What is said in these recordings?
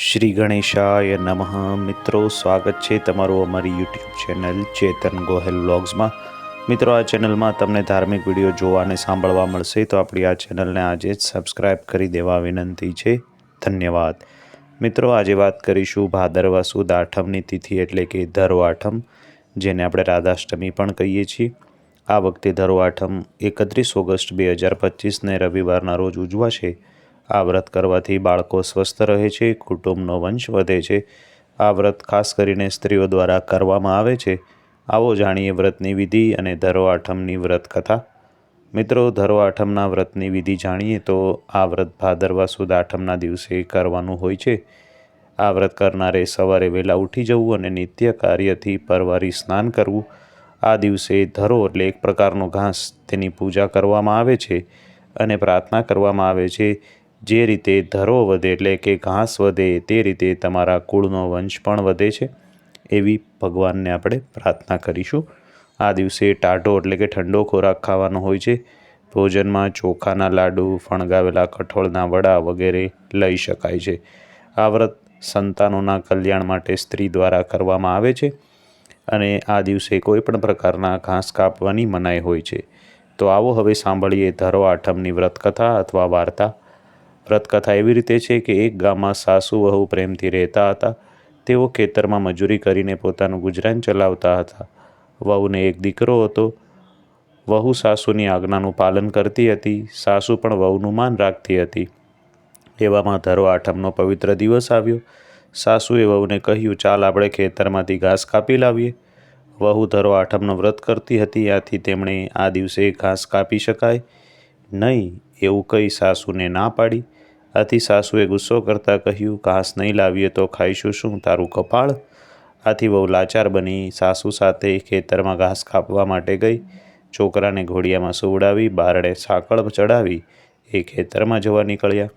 શ્રી ગણેશાય નમઃ. મિત્રો, સ્વાગત છે તમારું અમારી યુટ્યુબ ચેનલ ચેતન ગોહેલ વ્લોગ્સમાં. મિત્રો, આ ચેનલમાં તમને ધાર્મિક વીડિયો જોવા અને સાંભળવા મળશે, તો આપણી આ ચેનલને આજે જ સબસ્ક્રાઈબ કરી દેવા વિનંતી છે. ધન્યવાદ. મિત્રો, આજે વાત કરીશું ભાદરવા સુદ આઠમની તિથિ એટલે કે ધરો આઠમ, જેને આપણે રાધાષ્ટમી પણ કહીએ છીએ. આ વખતે ધરો આઠમ એકત્રીસ ઓગસ્ટ બે હજાર પચીસને રવિવારના રોજ ઉજવાશે. આ વ્રત કરવાથી બાળકો સ્વસ્થ રહે છે, કુટુંબનો વંશ વધે છે. આ વ્રત ખાસ કરીને સ્ત્રીઓ દ્વારા કરવામાં આવે છે. આવો જાણીએ વ્રતની વિધિ અને ધરો આઠમની વ્રત કથા મિત્રો ધરો આઠમના વ્રતની વિધિ જાણીએ તો આ વ્રત ભાદરવા સુદ આઠમના દિવસે કરવાનું હોય છે. આ વ્રત કરનારે સવારે વહેલા ઉઠી જવું અને નિત્ય કાર્યથી પરવારી સ્નાન કરવું. આ દિવસે ધરો એટલે એક પ્રકારનો ઘાસ. તેની પૂજા કરવામાં આવે છે અને પ્રાર્થના કરવામાં આવે છે. જે રીતે ધરો વધે એટલે કે ઘાસ વધે તે રીતે તમારા કુળનો વંશ પણ વધે છે, એવી ભગવાનને આપણે પ્રાર્થના કરીશું. આ દિવસે ટાઢો એટલે કે ઠંડો ખોરાક ખાવાનો હોય છે. ભોજનમાં ચોખાના લાડુ, ફણગાવેલા કઠોળના વડા વગેરે લઈ શકાય છે. આ વ્રત સંતાનોના કલ્યાણ માટે સ્ત્રી દ્વારા કરવામાં આવે છે અને આ દિવસે કોઈ પણ પ્રકારના ઘાસ કાપવાની મનાઈ હોય છે. તો આવો હવે સાંભળીએ ધરો આઠમની વ્રતકથા અથવા વાર્તા. વ્રતકથા એવી રીતે છે કે એક ગામમાં સાસુ વહુ પ્રેમથી રહેતા હતા. તેઓ ખેતરમાં મજૂરી કરીને પોતાનું ગુજરાન ચલાવતા હતા. વહુને એક દીકરો હતો. વહુ સાસુની આજ્ઞાનું પાલન કરતી હતી. સાસુ પણ વહુનું માન રાખતી હતી. એવામાં ધરો આઠમનો પવિત્ર દિવસ આવ્યો. સાસુએ વહુને કહ્યું, ચાલ, આપણે ખેતરમાંથી ઘાસ કાપી લાવીએ. વહુ ધરો આઠમનો વ્રત કરતી હતી. આથી તેમણે આ દિવસે ઘાસ કાપી શકાય નહીં એવું કહી સાસુને ના પાડી. આથી સાસુએ ગુસ્સો કરતાં કહ્યું ઘાસ નહીં લાવીએ તો ખાઈશું શું તારું કપાળ? આથી બહુ લાચાર બની સાસુ સાથે ખેતરમાં ઘાસ કાપવા માટે ગઈ. છોકરાને ઘોડિયામાં સુવડાવી, બારડે સાંકળ ચડાવી, એ ખેતરમાં જવા નીકળ્યા.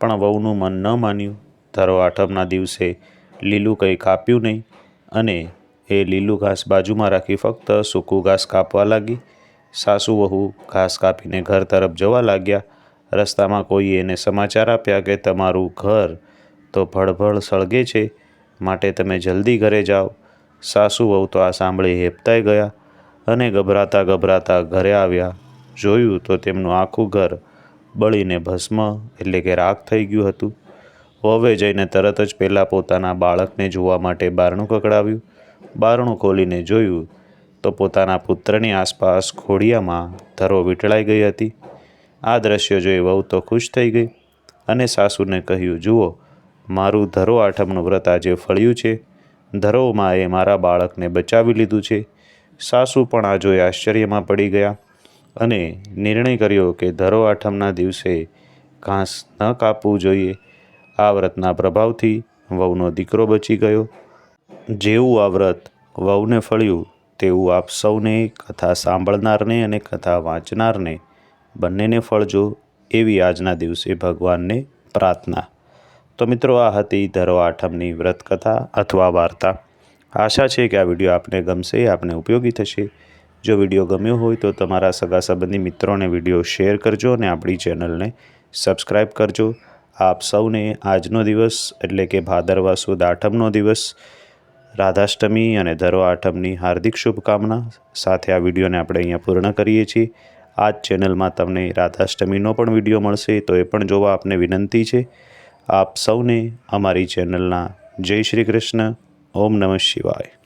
પણ વહુનું મન ન માન્યું. ધરો આઠમના દિવસે લીલું કંઈ કાપ્યું નહીં અને એ લીલું ઘાસ બાજુમાં રાખી ફક્ત સૂકું ઘાસ કાપવા લાગી. સાસુ વહુ ઘાસ કાપીને ઘર તરફ જવા લાગ્યા. રસ્તામાં કોઈએ એને સમાચાર આપ્યા કે તમારું ઘર તો ભળભળ સળગે છે, માટે તમે જલ્દી ઘરે જાઓ. સાસુ વહુ તો આ સાંભળી હેપતાઈ ગયા અને ગભરાતા ગભરાતા ઘરે આવ્યા. જોયું તો તેમનું આખું ઘર બળીને ભસ્મ એટલે કે રાખ થઈ ગયું હતું. વહુએ જઈને તરત જ પહેલાં પોતાના બાળકને જોવા માટે બારણું કકડાવ્યું બારણું ખોલીને જોયું તો પોતાના પુત્રની આસપાસ ખોડિયામાં ધરો વીંટળાઈ ગઈ હતી. આ દ્રશ્ય જોઈ વહુ તો ખુશ થઈ ગઈ અને સાસુને કહ્યું, જુઓ, મારું ધરો આઠમનું વ્રત આજે ફળ્યું છે. ધરોમાં એ મારા બાળકને બચાવી લીધું છે. સાસુ પણ આ જોઈ આશ્ચર્યમાં પડી ગયા અને નિર્ણય કર્યો કે ધરો આઠમના દિવસે ઘાસ ન કાપવું જોઈએ. આ વ્રતના પ્રભાવથી વહુનો દીકરો બચી ગયો. જેવું આ વ્રત વહુને ફળ્યું, તેવું આપ સૌને કથા સાંભળનારને અને કથા વાંચનારને બંનેને ફળજો એવી આજના દિવસે ભગવાનને પ્રાર્થના. તો મિત્રો, આ હતી ધરો આઠમની વ્રત કથા અથવા વાર્તા. આશા છે કે આ વીડિયો આપને ગમશે, આપને ઉપયોગી થશે. જો વીડિયો ગમ્યો હોય તો તમારા સગા સંબંધી મિત્રોને વીડિયો શેર કરજો અને આપણી ચેનલને સબસ્ક્રાઈબ કરજો. આપ સૌને આજનો દિવસ, એટલે કે ભાદરવા સુદ આઠમનો દિવસ, રાધાષ્ટમી અને ધરો આઠમની હાર્દિક શુભકામના સાથે આ વિડીયોને આપણે અહીંયા પૂર્ણ કરીએ છીએ. આ જ ચેનલમાં તમને રાધાષ્ટમીનો પણ વીડિયો મળશે, તો એ પણ જોવા આપને વિનંતી છે. આપ સૌને અમારી ચેનલના જય શ્રી કૃષ્ણ, ઓમ નમઃ શિવાય.